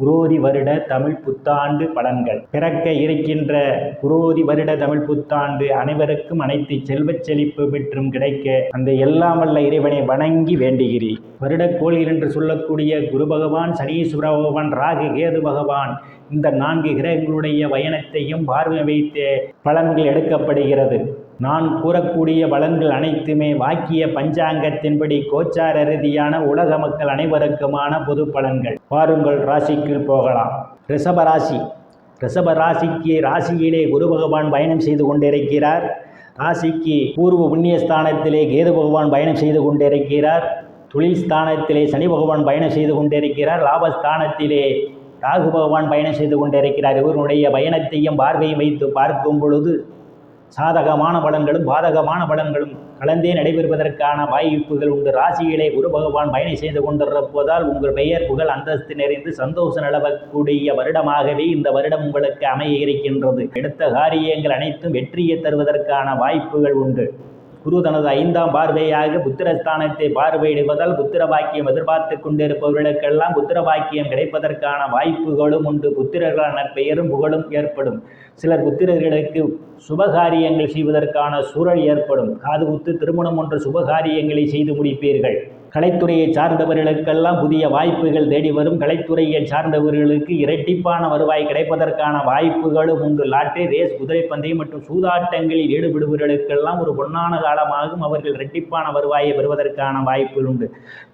குரோதி வருட தமிழ் புத்தாண்டு பலன்கள். பிறக்க இருக்கின்ற குரோதி வருட தமிழ் புத்தாண்டு அனைவருக்கும் அனைத்து செல்வச் செழிப்பு பெற்றும் கிடைக்க அந்த எல்லாம் வல்ல இறைவனை வணங்கி வேண்டுகிறேன். வருடக்கோள் என்று சொல்லக்கூடிய குரு பகவான் சனீஸ்வர பகவான் ராகு கேது பகவான் இந்த நான்கு கிரகங்களுடைய பயணத்தையும் பார்வை வைத்து பலன்கள் எடுக்கப்படுகிறது. நான் கூறக்கூடிய பலன்கள் அனைத்துமே வாக்கிய பஞ்சாங்கத்தின்படி கோச்சார ரீதியான உலக மக்கள் அனைவருக்குமான பொது பலன்கள். பாருங்கள் ராசிக்கு போகலாம். ரிஷபராசி ராசி. ராசிக்கு ராசியிலே குரு பகவான் பயணம் செய்து கொண்டிருக்கிறார். ராசிக்கு பூர்வ புண்ணியஸ்தானத்திலே கேது பகவான் பயணம் செய்து கொண்டிருக்கிறார். தொழில் ஸ்தானத்திலே சனி பகவான் பயணம் செய்து கொண்டிருக்கிறார். லாபஸ்தானத்திலே ராகு பகவான் பயணம் செய்து கொண்டிருக்கிறார். இவருடைய பயணத்தையும் பார்வையும் வைத்து பார்க்கும் பொழுது சாதகமான பலன்களும் பாதகமான பலன்களும் கலந்தே நடைபெறுவதற்கான வாய்ப்புகள் உண்டு. ராசியிலே குரு பகவான் பயணம் செய்து கொண்டிருப்பதால் உங்கள் பெயர் புகழ் அந்தஸ்து நிறைந்து சந்தோஷம் நிலவக்கூடிய வருடமாகவே இந்த வருடம் உங்களுக்கு அமைய இருக்கின்றது. எடுத்த காரியங்கள் அனைத்தும் வெற்றியை தருவதற்கான வாய்ப்புகள் உண்டு. குரு தனது ஐந்தாம் பார்வையாக புத்திரஸ்தானத்தை பார்வையிடுவதால் புத்திர பாக்கியம் எதிர்பார்த்து கொண்டிருப்பவர்களுக்கெல்லாம் புத்திர பாக்கியம் கிடைப்பதற்கான வாய்ப்புகளும் உண்டு. புத்திரர்களான பெயரும் புகழும் ஏற்படும். சிலர் புத்திரர்களுக்கு சுபகாரியங்கள் செய்வதற்கான சூழல் ஏற்படும். காது குத்து திருமணம் போன்ற சுபகாரியங்களை செய்து முடிப்பீர்கள். கலைத்துறையை சார்ந்தவர்களுக்கெல்லாம் புதிய வாய்ப்புகள் தேடி வரும். கலைத்துறையை சார்ந்தவர்களுக்கு இரட்டிப்பான வருவாய் கிடைப்பதற்கான வாய்ப்புகளும் உண்டு. லாட்டரி ரேஸ் குதிரை பந்தயம் மற்றும் சூதாட்டங்களில் ஈடுபடுபவர்களுக்கெல்லாம் ஒரு பொன்னான காலமாகும். அவர்கள் இரட்டிப்பான வருவாயை பெறுவதற்கான வாய்ப்புகள் உண்டு.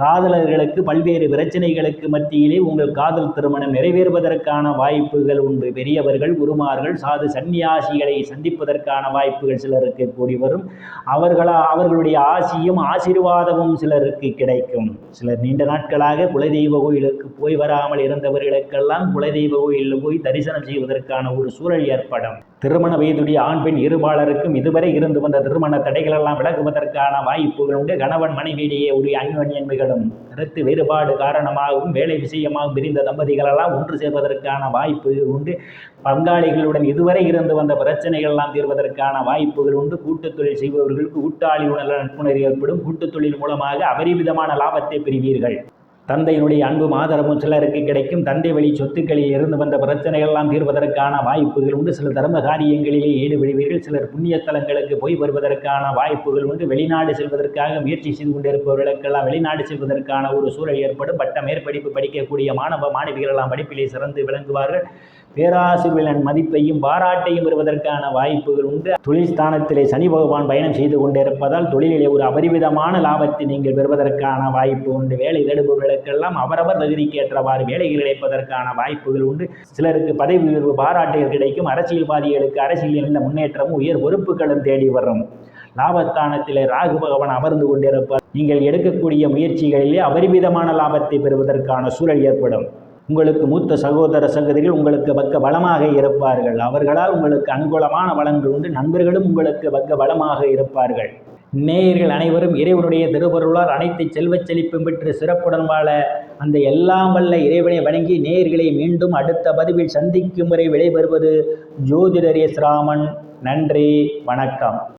காதலர்களுக்கு பல்வேறு பிரச்சனைகளுக்கு மத்தியிலே உங்கள் காதல் திருமணம் நிறைவேறுவதற்கான வாய்ப்புகள் உண்டு. பெரியவர்கள் குருமார்கள் சாது சந்நியாசிகளை சந்திப்பதற்கான வாய்ப்புகள் சிலருக்கு கூடி வரும். அவர்களா அவர்களுடைய ஆசியும் ஆசீர்வாதமும் சிலருக்கு கிடைக்கும். சிலர் நீண்ட நாட்களாக குலதெய்வ கோயிலுக்கு போய் வராமல் இருந்தவர்களுக்கெல்லாம் குலதெய்வ கோயிலில் போய் தரிசனம் செய்வதற்கான ஒரு சூழல் ஏற்படும். திருமண வயதுடைய ஆண் பெண் இருபாலருக்கும் இதுவரை இருந்து வந்த திருமண தடைகளெல்லாம் விலகுவதற்கான வாய்ப்புகள் உண்டு. கணவன் மனைவியிடையே உரிய அந்யோன்யன்மைகளும் கருத்து வேறுபாடு காரணமாகவும் வேலை விஷயமாகவும் பிரிந்த தம்பதிகளெல்லாம் ஒன்று சேர்வதற்கான வாய்ப்பு உண்டு. பங்காளிகளுடன் இதுவரை இருந்து வந்த பிரச்சனைகள் எல்லாம் தீர்வதற்கான வாய்ப்புகள் உண்டு. கூட்டுத் தொழில் செய்பவர்களுக்கு கூட்டாளி உணர்வு நட்புணர்வு ஏற்படும். கூட்டுத் தொழில் மூலமாக அபரிமிதமான லாபத்தை பெறுவீர்கள். தந்தையினுடைய அன்பும் ஆதரவும் சிலருக்கு கிடைக்கும். தந்தை வழி சொத்துக்களில் இருந்து வந்த பிரச்சனைகள்லாம் தீர்வதற்கான வாய்ப்புகள் உண்டு. சில தர்ம காரியங்களிலே ஈடுபடுவீர்கள். சிலர் புண்ணியத்தலங்களுக்கு போய் வருவதற்கான வாய்ப்புகள் உண்டு. வெளிநாடு செல்வதற்காக முயற்சி செய்து கொண்டிருப்பவர்களுக்கெல்லாம் வெளிநாடு செல்வதற்கான ஒரு சூழல் ஏற்படும். பட்ட மேற்படிப்பு படிக்கக்கூடிய மாணவ மாணவிகளெல்லாம் படிப்பிலே சிறந்து விளங்குவார்கள். பேராசிரியர்களின் மதிப்பையும் பாராட்டையும் பெறுவதற்கான வாய்ப்புகள் உண்டு. தொழில் ஸ்தானத்திலே சனி பகவான் பயணம் செய்து கொண்டிருப்பதால் தொழிலிலே ஒரு அபரிமிதமான லாபத்தை நீங்கள் பெறுவதற்கான வாய்ப்பு உண்டு. வேலை தேடுபவர்களுக்கெல்லாம் அவரவர் தகுதிக்கேற்றவாறு வேலைகள் கிடைப்பதற்கான வாய்ப்புகள் உண்டு. சிலருக்கு பதவி உயர்வு பாராட்டுகள் கிடைக்கும். அரசியல்வாதிகளுக்கு அரசியலில் இருந்த முன்னேற்றமும் உயர் பொறுப்புகளும் தேடி வரும். லாபஸ்தானத்திலே ராகு பகவான் அமர்ந்து கொண்டிருப்பார் நீங்கள் எடுக்கக்கூடிய முயற்சிகளிலே அபரிமிதமான லாபத்தை பெறுவதற்கான சூழல் ஏற்படும். உங்களுக்கு மூத்த சகோதர சகோதரிகள் உங்களுக்கு பக்க பலமாக இருப்பார்கள். அவர்களால் உங்களுக்கு அனுகூலமான பலன்கள் உண்டு. நண்பர்களும் உங்களுக்கு பக்க பலமாக இருப்பார்கள். நேயர்கள் அனைவரும் இறைவனுடைய திருவருளால் அனைத்து செல்வச் செழிப்பும் பெற்று சிறப்புடன் வாழ அந்த எல்லாம் வல்ல இறைவனை வணங்கி நேயர்களை மீண்டும் அடுத்த பதிவில் சந்திக்கும் வரை விடைபெறுவது ஜோதிடர் எஸ் ராமன். நன்றி. வணக்கம்.